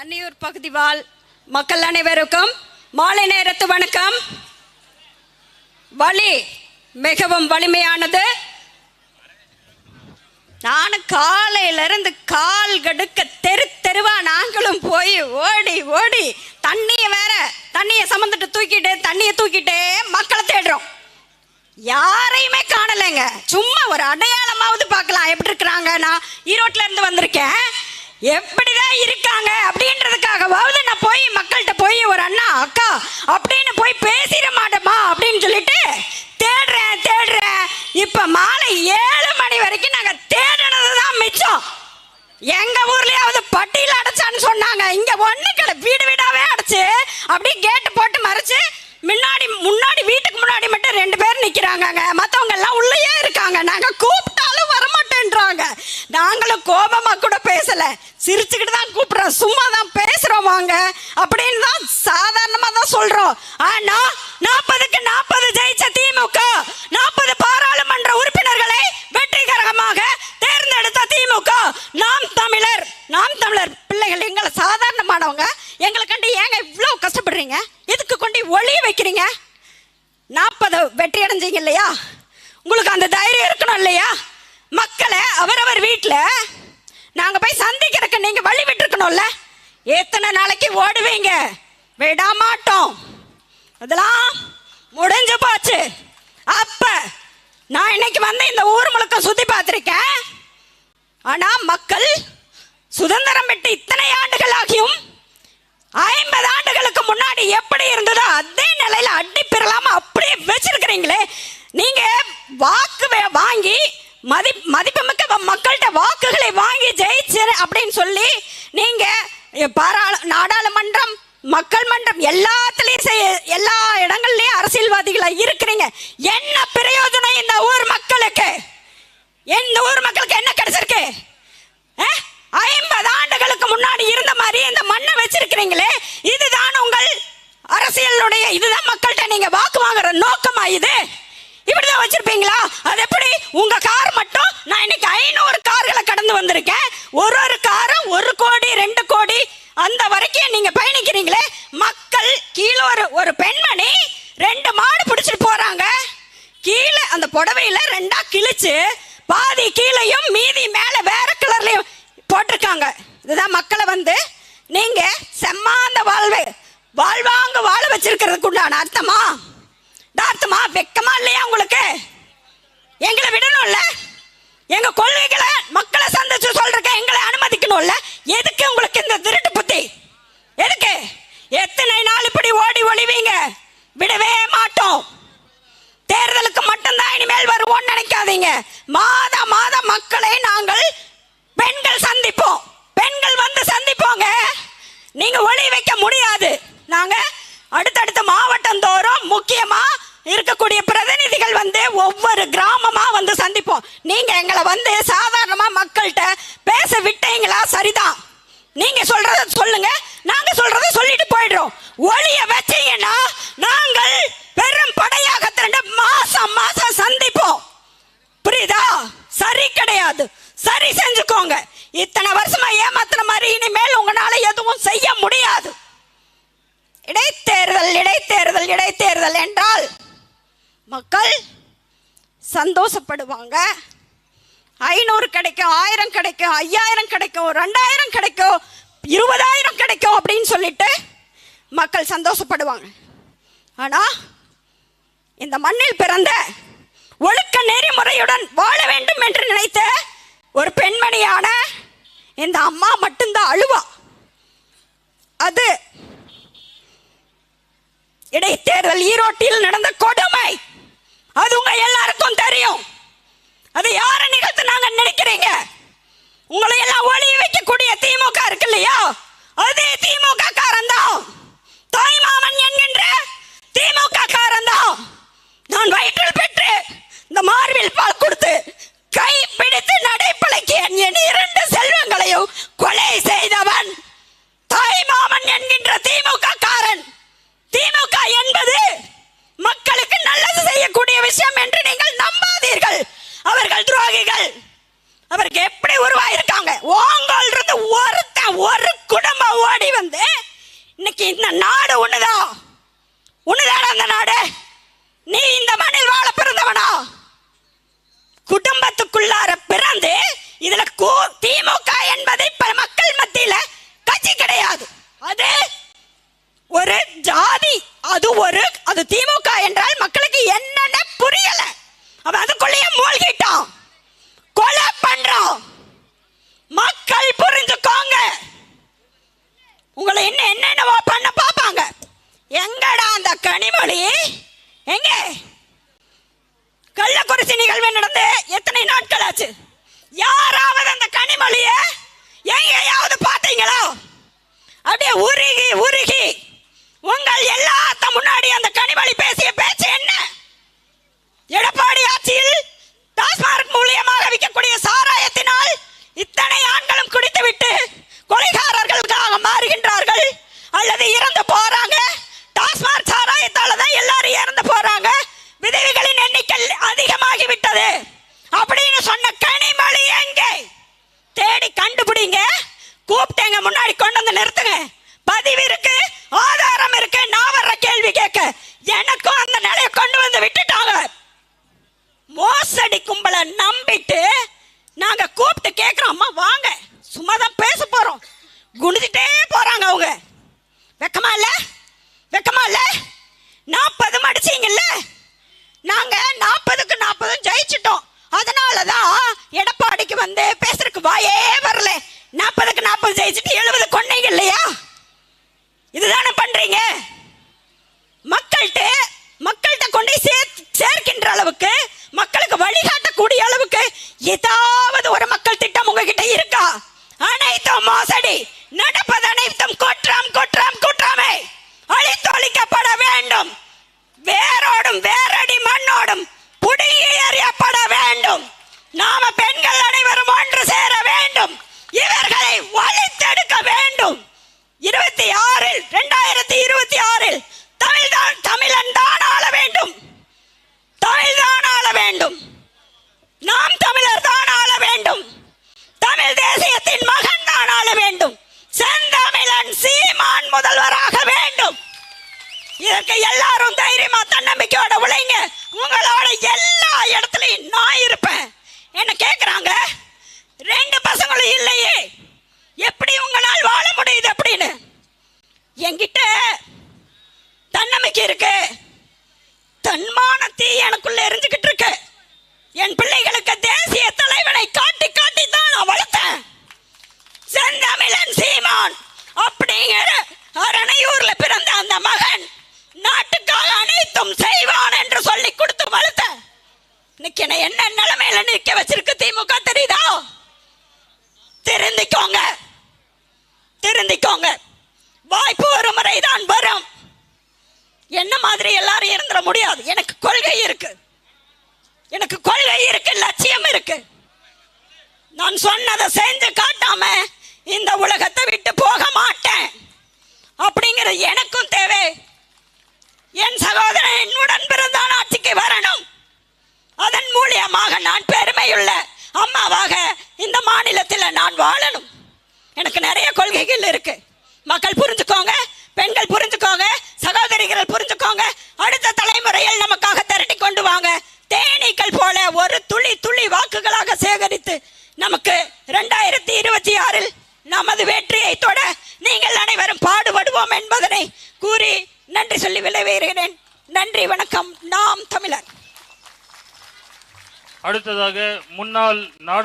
அன்னியூர் பகுதி வாழ் மக்கள் அனைவருக்கும் மாலை நேரத்து வணக்கம். வலி மிகவும் வலிமையானது. நானும் காலையில இருந்து கால் கடுக்க தெரு தெருவா நாங்களும் போய் ஓடி ஓடி தண்ணியை வேற தண்ணியை சமந்துட்டு தூக்கிட்டு தண்ணியை தூக்கிட்டே மக்களை தேடுறோம். யாரையுமே காணலைங்க. சும்மா ஒரு அடையாளமாவது பார்க்கலாம். எப்படி இருக்கிறாங்க நான் ஈரோட்ல இருந்து வந்திருக்கேன். எப்படிதான் இருக்காங்க அப்படின்றதுக்காகவாவது நான் போய் மக்கள்கிட்ட போய் ஒரு அண்ணா அக்கா அப்படின்னு போய் பேசிட மாட்டோமா அப்படின்னு சொல்லிட்டு தேடுறேன் தேடுறேன். இப்ப மாலை ஏழு மணி வரைக்கும் நாங்க தேடினது தான் மிச்சம். எங்க ஊர்லயாவது பட்டியல அடைச்சான்னு சொன்னாங்க. இங்க ஒண்ணு கடை வீடு வீடாவே அடைச்சு அப்படியே கேட்டு போட்டு மறைச்சு முன்னாடி முன்னாடி வீட்டுக்கு முன்னாடி மட்டும் ரெண்டு பேர் நிக்கிறாங்க மத்தவங்க எல்லாம் உள்ளேயே இருக்காங்க நாங்க கூப்பிட்டாலும் வரமாட்டேன்றாங்க நாங்களும் கோபமா கூட பேசல சிரிச்சுக்கிட்டு தான் கூப்பிடுறோம். சும்மா தான் பேசுறோம் வாங்க. அப்படின்னு தான் சாதாரணமா தான் சொல்றோம். ஆனா நாற்பதுக்கு நாற்பது ஜெயிச்ச திமுக நாற்பது பாராளுமன்ற உறுப்பினர்களை வெற்றிகரமாக தேர்ந்தெடுத்த திமுக நாம் தமிழர் நாம் தமிழர் பிள்ளைகள் எங்களை சாதாரணமானவங்க. எங்களை கண்டு ஏங்க இவ்வளோ கஷ்டப்படுறீங்க? எதுக்கு கொண்டு ஒளிய வைக்கிறீங்க? நாற்பது வெற்றி அடைஞ்சீங்க இல்லையா? உங்களுக்கு அந்த தைரியம் இருக்கணும் இல்லையா? மக்களை அவரவர் வீட்டில் நாங்கள் போய் சந்திக்கிறதுக்கு நீங்கள் வழி விட்டுருக்கணும்ல? எத்தனை நாளைக்கு ஓடுவீங்க? விட மாட்டோம். அதெல்லாம் முடிஞ்சு போச்சு. அப்ப நான் இன்னைக்கு வந்து இந்த ஊர் முழுக்க சுத்தி பார்த்திருக்கேன். ஆனா மக்கள் சுதந்திரம் விட்டு இத்தனை ஆண்டுகள் ஆகியும் ஐம்பது ஆண்டுகளுக்கு முன்னாடி எப்படி இருந்து அதே நிலையில அடி பெறலாம அப்படியே வச்சிருக்கிறீங்களே நீங்க வாக்கு வே- வாங்கி மதி மதிப்புமிக்க வ- மக்கள்கிட்ட வாக்குகளை வாங்கி ஜெயிச்சு அப்படின்னு சொல்லி நீங்க பாராள நாடாளுமன்றம் மக்கள் மன்றம் எல்லாத்துலயும் செய்ய எல்லா இடங்கள்லயும் அரசியல்வாதிகளா இருக்கிறீங்க. என்ன பிரயோஜனம் இந்த ஊர் மக்களுக்கு? இந்த ஊர் மக்களுக்கு என்ன கிடைச்சிருக்கு? ஐம்பது ஆண்டுகளுக்கு முன்னாடி இருந்த மாதிரி இந்த மண்ணை வச்சிருக்கிறீங்களே இதுதான் உங்கள் அரசியலுடைய இதுதான் மக்கள்கிட்ட நீங்க வாக்கு வாங்குற நோக்கமா இது? இப்படிதான் வச்சிருப்பீங்களா? அது எப்படி? உங்க கார் மட்டும் நான் இன்னைக்கு ஐநூறு கார்களை கடந்து வந்திருக்கேன். ஒரு ஒரு கோடி ரெண்டு கோடி அந்த வரைக்கும் நீங்க பயணிக்கிறீங்களே? மக்கள் கீழே ஒரு ஒரு பெண்மணி ரெண்டு மாடு பிடிச்சிட்டு போறாங்க. கீழே அந்த புடவையில ரெண்டா கிழிச்சு பாதி கீழையும் மீதி மேல வேற கலர்லயும் போட்டிருக்காங்க. இதுதான் மக்களை வந்து நீங்க செம்மாந்த வாழ்வு. வாழ்வாங்க வாழ வச்சிருக்கிறதுக்கு உண்டான அர்த்தமா? அர்த்தமா? வெக்கமா இல்லையா உங்களுக்கு? எங்களை விடணும்ல. எங்க கொள்கைகளை மக்களை சந்திச்சு சொல்றக்க எங்களை அனுமதிக்கணும்ல. எதுக்கு உங்களுக்கு இந்த திருட்டு புத்தி எதுக்கு எத்தனை நாள் இப்படி ஓடி ஒளிவீங்க விடவே மாட்டோம் தேர்தலுக்கு மட்டும்தான் இனிமேல் வருவோம்னு நினைக்காதீங்க மாத மாத மக்களை நாங்கள் பெண்கள் சந்திப்போம் பெண்கள் வந்து சந்திப்போங்க நீங்க ஒளி வைக்க முடியாது நாங்க அடுத்தடுத்த மாவட்டம் தோறும் முக்கியமா இருக்கக்கூடிய பிரதிநிதிகள் வந்து ஒவ்வொரு கிராமமா வந்து சந்திப்போம் நீங்க எங்களை வந்து சாதாரணமா மக்கள்கிட்ட பேச விட்டீங்களா சரிதான் நீங்க சொல்றத சொல்லுங்க நாங்க சொல்றத சொல்லிட்டு போயிடுறோம் ஒளிய வச்சீங்கன்னா நாங்கள் பெரும் படையாக திரண்டு மாசம் மாசம் சந்திப்போம் புரியுதா சரி கிடையாது சரி செஞ்சுக்கோங்க இத்தனை வருஷமா ஏமாத்துற மாதிரி இனிமேல் உங்களால எதுவும் செய்ய முடியாது இடைத்தேர்தல் இடைத்தேர்தல் இடைத்தேர்தல் என்றால் மக்கள் சந்தோஷப்படுவாங்க. ஐநூறு கிடைக்கும் ஆயிரம் கிடைக்கும் ஐயாயிரம் கிடைக்கும் ரெண்டாயிரம் கிடைக்கும் இருபதாயிரம் கிடைக்கும் அப்படின்னு சொல்லிட்டு மக்கள் சந்தோஷப்படுவாங்க. ஆனா இந்த மண்ணில் பிறந்த ஒழுக்க நெறிமுறையுடன் வாழ வேண்டும் என்று நினைத்த ஒரு பெண்மணியான இந்த அம்மா மட்டும்தான் அழுவா. அது இடைத்தேர்தல் ஈரோட்டில் நடந்த கொடுமை. அது உங்க எல்லாருக்கும் தெரியும். அது யார நிகழ்த்தினாங்க நினைக்கிறீங்க? உங்களை எல்லாம் ஒளிய வைக்கக்கூடிய திமுக இருக்கு இல்லையா? அதே திமுக காரன் தான். தாய்மாமன் என்கின்ற திமுக காரன் தான். நான் வயிற்றில் பெற்று இந்த மார்பில் பால் கொடுத்து கை பிடித்து நடைப்பழக்கிய என் இரண்டு செல்வங்களையும் கொலை செய்தவன் தாய் மாமன் என்கின்ற திமுக காரன் திமுக என்பது மக்களுக்கு நல்லது செய்யக்கூடிய விஷயம் என்று நீங்கள் நம்பாதீர்கள் அவர்கள் துரோகிகள் அவருக்கு எப்படி உருவாயிருக்காங்க உங்கள் இருந்து ஒருத்தன் ஒரு குடும்பம் ஓடி பிறந்து இன்னைக்கு இந்த நாடு ஒண்ணுதான் ஒண்ணுதாடா அந்த நாடு நீ இந்த மண்ணில் வாழ பிறந்தவனா குடும்பத்துக்குள்ளார பிறந்து இதுல கு- திமுக என்பதை பல மக்கள் மத்தியில கட்சி கிடையாது அது ஒரு ஜாதி அது ஒரு அது திமுக என்றால் மக்களுக்கு என்னென்ன புரியல அவன் அதுக்குள்ளேயே மூழ்கிட்டான் கொலை பண்றான் மக்கள் புரிஞ்சுக்கோங்க உங்களை என்ன என்னென்னவோ பண்ண பார்ப்பாங்க எங்கடா அந்த கனிமொழி எங்க கள்ளக்குறிச்சி நிகழ்வு நடந்து எத்தனை நாட்கள் ஆச்சு யாராவது அந்த கனிமொழிய எங்கேயாவது பார்த்தீங்களா அப்படியே உருகி உருகி உங்கள் எல்லாத்த முன்னாடி அந்த கனிமொழி பேசிய பேச்சு என்ன எடப்பாடி ஆட்சியில் டாஸ்மார்க் மூலியமாக விற்கக்கூடிய சாராயத்தினால் இத்தனை ஆண்களும் குடித்துவிட்டு கொலைகாரர்களுக்காக மாறுகின்றார்கள் அல்லது இறந்து போறாங்க டாஸ்மார்க் சாராயத்தால தான் எல்லாரும் இறந்து போறாங்க விதவைகளின் எண்ணிக்கை அதிகமாகி விட்டது அப்படின்னு சொன்ன கனிமொழி எங்கே தேடி கண்டுபிடிங்க கூப்பிட்டேங்க முன்னாடி கொண்டு வந்து நிறுத்துங்க. பதிவு இருக்கு ஆதாரம் இருக்கு. நான் வர்ற கேள்வி கேட்க. எனக்கும் அந்த நிலையை கொண்டு வந்து விட்டுட்டாங்க. மோசடி கும்பலை நம்பிட்டு நாங்க கூப்பிட்டு கேட்கிறோம் அம்மா வாங்க. சும்மா தான் பேச போறோம். குனிஞ்சிட்டே போறாங்க அவங்க. வெக்கமா இல்ல? வெக்கமா இல்ல? நாற்பது மடிச்சீங்கல்ல? நாங்க நாற்பதுக்கு நாற்பதும் ஜெயிச்சிட்டோம். அதனாலதான் எடப்பாடிக்கு வந்து பேசுறதுக்கு வாயே Yeter! நம்பிக்கையோட உழைங்க? உங்களோட எல்லா இடத்துலையும் நான் இருப்பேன். என்ன கேக்குறாங்க? ரெண்டு பசங்களும் இல்லையே எப்படி உங்களால் வாழ முடியுது அப்படின்னு என்கிட்ட தன்னம்பிக்கை இருக்கு தன்மான தீ எனக்குள்ள எரிஞ்சுக்கிட்டு இருக்கு என் பிள்ளைகளுக்கு தேசிய தலைவனை காட்டி காட்டி தான் நான் வளர்த்தேன் செந்தமிழன் சீமான் அப்படிங்கிற அரணையூர்ல பிறந்த அந்த மகன் நாட்டுக்காக அனைத்தும் செய்வான் என்று சொல்லி கொடுத்து வளர்த்த இன்னைக்கு என்ன நிலைமையில நிற்க வச்சிருக்கு திமுக தெரியுதா? திருந்திக்கோங்க திருந்திக்கோங்க வாய்ப்பு ஒரு முறைதான் வரும். என்ன மாதிரி எல்லாரும் இருந்துட முடியாது. எனக்கு கொள்கை இருக்கு. எனக்கு கொள்கை இருக்கு லட்சியம் இருக்கு. நான் சொன்னதை செஞ்சு காட்டாம இந்த உலகத்தை விட்டு போக மாட்டேன். அப்படிங்கிறது எனக்கும் தேவை. என் சகோதரன் என்னுடன் பிறந்த வாழணும். எனக்கு நிறைய கொள்கைகள் இருக்கு. மக்கள் புரிஞ்சுக்கோங்க பெண்கள் புரிஞ்சுக்கோங்க சகோதரிகள் புரிஞ்சுக்கோங்க அடுத்த தலைமுறையில் நமக்காக திரட்டி கொண்டு வாங்க. தேனீக்கள் போல ஒரு துளி துளி வாக்குகளாக சேகரித்து நமக்கு ரெண்டாயிரத்தி இருபத்தி ஆறில் நமது வெற்றியை தொட நீங்கள் அனைவரும் பாடுபடுவோம் என்பதனை கூறி நன்றி சொல்லி விளைவேறுகிறேன். நன்றி வணக்கம். நாம் தமிழர். அடுத்ததாக முன்னாள் நாடு